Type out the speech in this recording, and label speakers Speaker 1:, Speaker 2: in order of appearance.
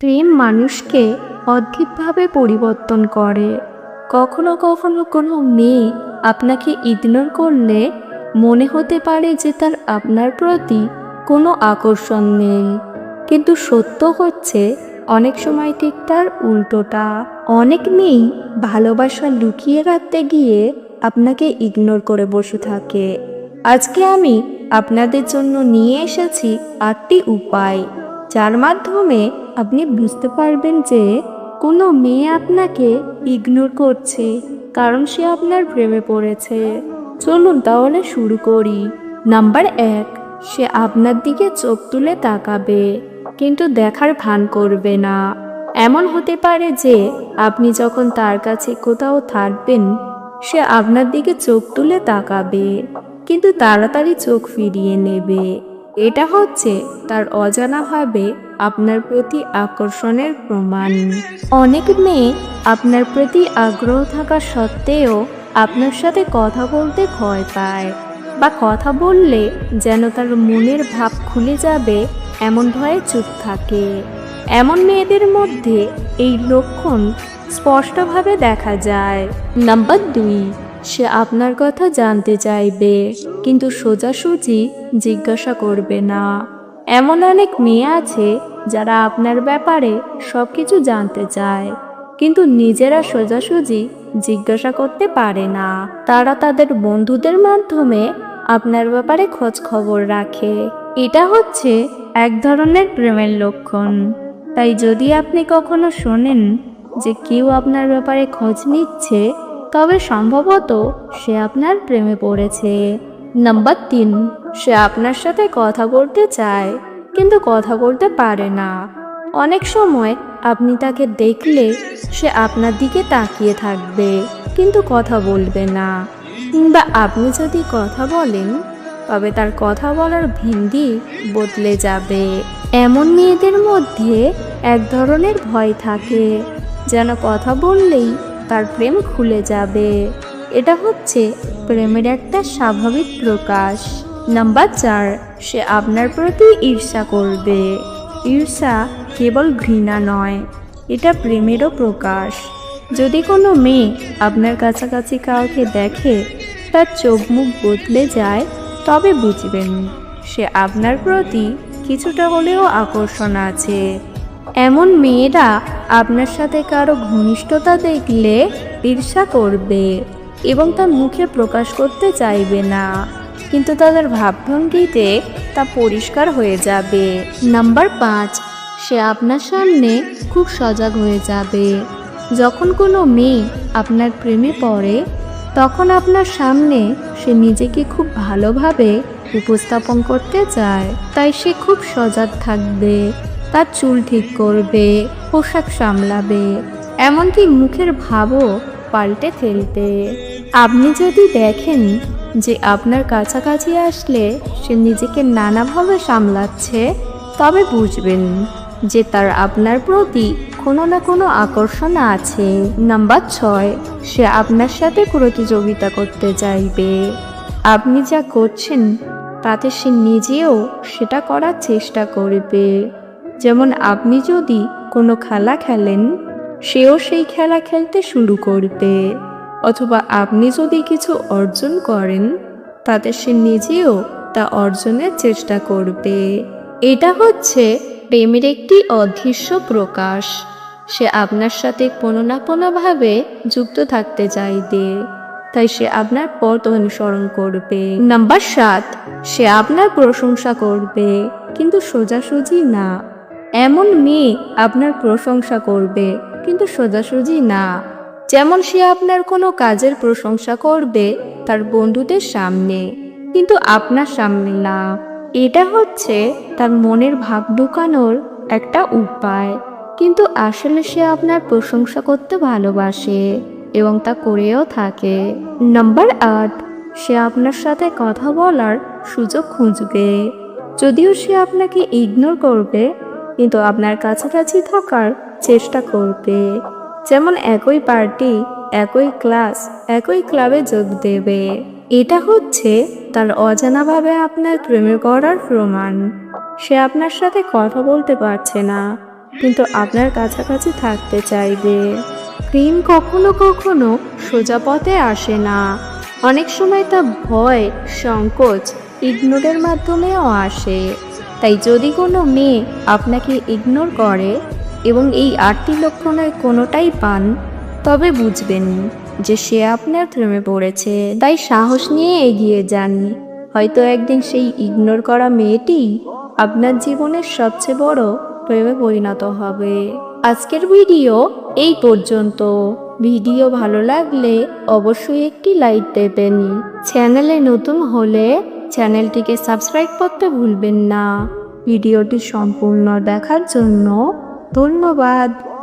Speaker 1: প্রেম মানুষকে অদ্ভুতভাবে পরিবর্তন করে। কখনো কখনো কোনো মেয়ে আপনাকে ইগনোর করলে মনে হতে পারে যে তার আপনার প্রতি কোনো আকর্ষণ নেই। কিন্তু সত্য হচ্ছে, অনেক সময় ঠিক তার উল্টোটা। অনেক মেয়েই ভালোবাসা লুকিয়ে রাখতে গিয়ে আপনাকে ইগনোর করে বসে থাকে। আজকে আমি আপনাদের জন্য নিয়ে এসেছি আটটি উপায়, যার মাধ্যমে আপনি বুঝতে পারবেন যে কোনো মেয়ে আপনাকে ইগনোর করছে কারণ সে আপনার প্রেমে পড়েছে। চলুন তাহলে শুরু করি। নাম্বার এক, সে আপনার দিকে চোখ তুলে তাকাবে, কিন্তু দেখার ভান করবে না। এমন হতে পারে যে আপনি যখন তার কাছে কোথাও থাকবেন, সে আপনার দিকে চোখ তুলে তাকাবে, কিন্তু তাড়াতাড়ি চোখ ফিরিয়ে নেবে। এটা হচ্ছে তার অজানাভাবে আপনার প্রতি আকর্ষণের প্রমাণ। অনেক মেয়ে আপনার প্রতি আগ্রহ থাকা সত্ত্বেও আপনার সাথে কথা বলতে ভয় পায় বা কথা বললে যেন তার মনের ভাব খুলে যাবে এমন ভয়ে চুপ থাকে। এমন মেয়েদের মধ্যে এই লক্ষণ স্পষ্টভাবে দেখা যায়। নাম্বার দুই, সে আপনার কথা জানতে চাইবে, কিন্তু সোজাসুজি জিজ্ঞাসা করবে না। এমন অনেক মেয়ে আছে যারা আপনার ব্যাপারে সব কিছু জানতে চায়, কিন্তু নিজেরা সোজাসুজি জিজ্ঞাসা করতে পারে না। তারা তাদের বন্ধুদের মাধ্যমে আপনার ব্যাপারে খোঁজ খবর রাখে। এটা হচ্ছে এক ধরনের প্রেমের লক্ষণ। তাই যদি আপনি কখনো শোনেন যে কেউ আপনার ব্যাপারে খোঁজ নিচ্ছে, তবে সম্ভবত সে আপনার প্রেমে পড়েছে। নাম্বার তিন সে আপনার সাথে কথা বলতে চায়, কিন্তু কথা বলতে পারে না। অনেক সময় আপনি তাকে দেখলে সে আপনার দিকে তাকিয়ে থাকবে, কিন্তু কথা বলবে না। কিংবা আপনি যদি কথা বলেন, তবে তার কথা বলার ভিন্ডি বদলে যাবে। এমন মেয়েদের মধ্যে এক ধরনের ভয় থাকে, যেন কথা বললেই তার প্রেম খুলে যাবে। এটা হচ্ছে প্রেমের একটা স্বাভাবিক প্রকাশ। নাম্বার চার, সে আপনার প্রতি ঈর্ষা করবে। ঈর্ষা কেবল ঘৃণা নয়, এটা প্রেমেরও প্রকাশ। যদি কোনো মেয়ে আপনার কাছাকাছি কাউকে দেখে তার চোখ মুখ বদলে যায়, তবে বুঝবেন সে আপনার প্রতি কিছুটা হলেও আকর্ষণ আছে। এমন মেয়েরা আপনার সাথে কারও ঘনিষ্ঠতা দেখলে ঈর্ষা করবে এবং তা মুখে প্রকাশ করতে চাইবে না। কিন্তু তাদের ভাবভঙ্গিতে তা পরিষ্কার হয়ে যাবে। নাম্বার পাঁচ, সে আপনার সামনে খুব সজাগ হয়ে যাবে। যখন কোনো মেয়ে আপনার প্রেমে পড়ে, তখন আপনার সামনে সে নিজেকে খুব ভালোভাবে উপস্থাপন করতে চায়। তাই সে খুব সজাগ থাকবে, তার চুল ঠিক করবে, পোশাক সামলাবে, এমনকি মুখের ভাবও পাল্টে ফেলবে। আপনি যদি দেখেন যে আপনার কাছাকাছি আসলে সে নিজেকে নানাভাবে সামলাচ্ছে, তবে বুঝবেন যে তার আপনার প্রতি কোনো না কোনো আকর্ষণ আছে। নাম্বার ছয়, সে আপনার সাথে প্রতিযোগিতা করতে চাইবে। আপনি যা করছেন, তাতে সে নিজেও সেটা করার চেষ্টা করবে। যেমন আপনি যদি কোনো খেলা খেলেন, সেও সেই খেলা খেলতে শুরু করবে। অথবা আপনি যদি কিছু অর্জন করেন, তাতে সে নিজেও তা অর্জনের চেষ্টা করবে। এটা হচ্ছে প্রেমের একটি অদৃশ্য প্রকাশ। সে আপনার সাথে কোনো না কোনোভাবে যুক্ত থাকতে চাইবে, তাই সে আপনার পথ অনুসরণ করবে। নাম্বার সাত, সে আপনার প্রশংসা করবে, কিন্তু সোজাসুজি না। এমন মেয়ে আপনার প্রশংসা করবে, কিন্তু সোজাসুজি না। যেমন সে আপনার কোনো কাজের প্রশংসা করবে তার বন্ধুদের সামনে। কিন্তু আপনার সামনে না। এটা হচ্ছে তার মনের ভাব ঢুকানোর একটা উপায়। কিন্তু আসলে সে আপনার প্রশংসা করতে ভালোবাসে এবং তা করেও থাকে। নাম্বার আট, সে আপনার সাথে কথা বলার সুযোগ খুঁজবে। যদিও সে আপনাকে ইগনোর করবে, কিন্তু আপনার কাছাকাছি থাকার চেষ্টা করবে। যেমন একই পার্টি, একই ক্লাস, একই ক্লাবে যোগ দেবে। এটা হচ্ছে তার অজানাভাবে আপনার প্রেমে করার প্রমাণ। সে আপনার সাথে কথা বলতে পারছে না, কিন্তু আপনার কাছাকাছি থাকতে চাইবে। প্রেম কখনো কখনো সোজা পথে আসে না। অনেক সময় তা ভয়, সংকোচ, ইগনোরের মাধ্যমেও আসে। তাই যদি কোনো মেয়ে আপনাকে ইগনোর করে এবং এই আটটি লক্ষণের কোনোটাই পান, তবে বুঝবেন যে সে আপনার প্রেমে পড়েছে। তাই সাহস নিয়ে এগিয়ে যান। হয়তো একদিন সেই ইগনোর করা মেয়েটি আপনার জীবনের সবচেয়ে বড় প্রেমে পরিণত হবে। আজকের ভিডিও এই পর্যন্ত। ভিডিও ভালো লাগলে অবশ্যই একটি লাইক দেবেন। চ্যানেলে নতুন হলে চ্যানেলটিকে সাবস্ক্রাইব করতে ভুলবেন না। ভিডিওটি সম্পূর্ণ দেখার জন্য ধন্যবাদ।